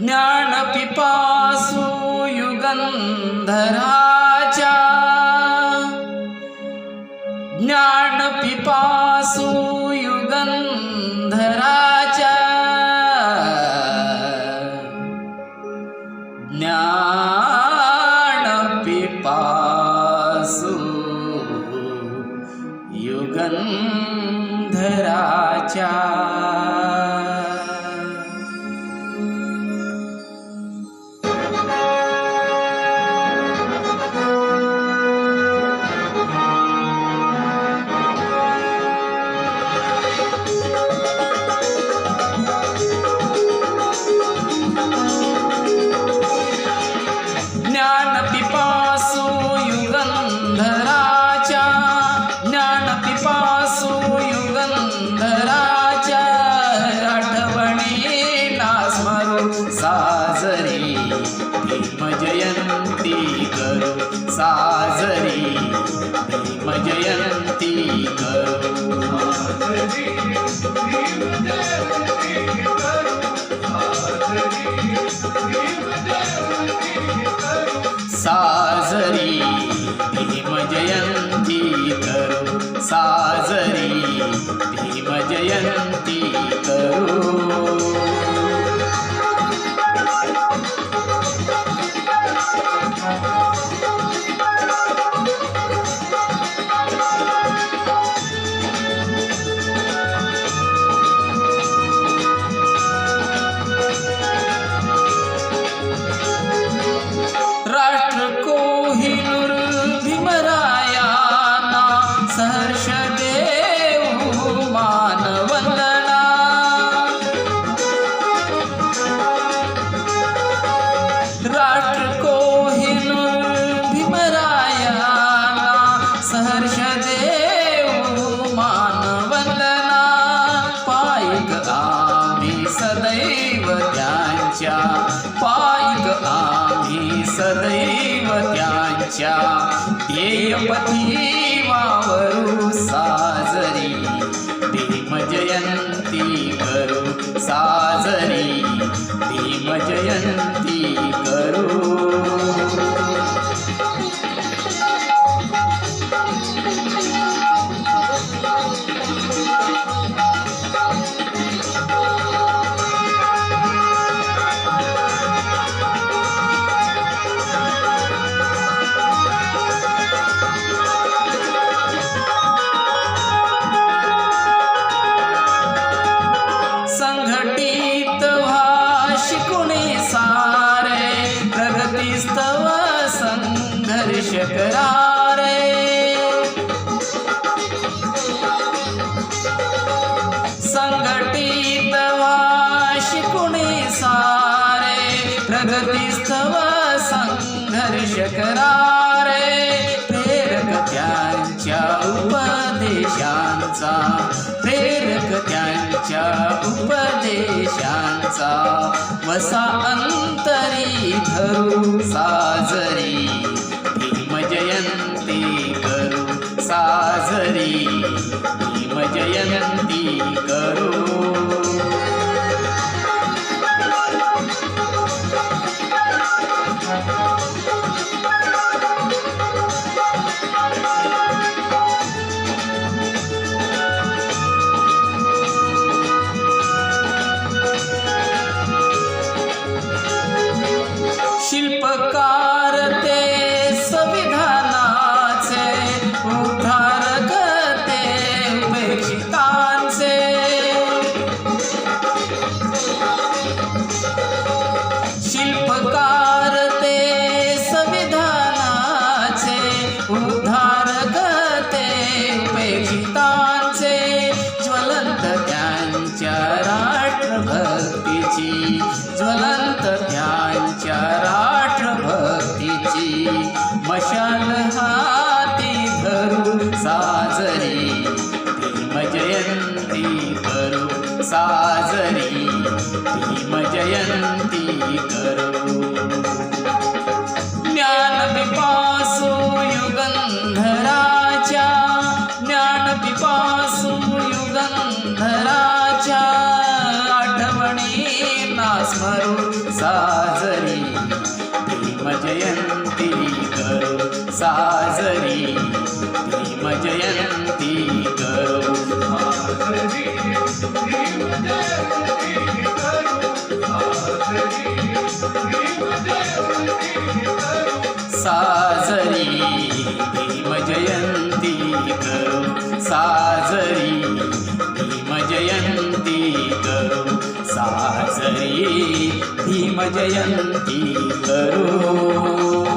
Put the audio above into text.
ज्ञानपिपासु युगन्धराजा ज्ञानपिपासु युगन्धराजा ज्ञान the people. त्यांच्या पायक आम्ही सदैव त्यांच्या ध्येयपथी वावरू साजरी. भीमजयंती करू साजरी. भीमजयंती शिक्षकरा प्रेरक त्यांच्या उपदेशांचा. प्रेरक त्यांच्या उपदेशांचा. वसा अंतरी धरू साजरी. भीमजयंती करू साजरी. भीमजयंती करू शिल्पकार विठ्ठलाच्या आठवणी स्मरू साजरी. भीमजयंती करू साजरी. भीमजयंती करू. साजरी भीमजयंती करू साजरी. भीम जयंती करू साजरी भीम जयंती करू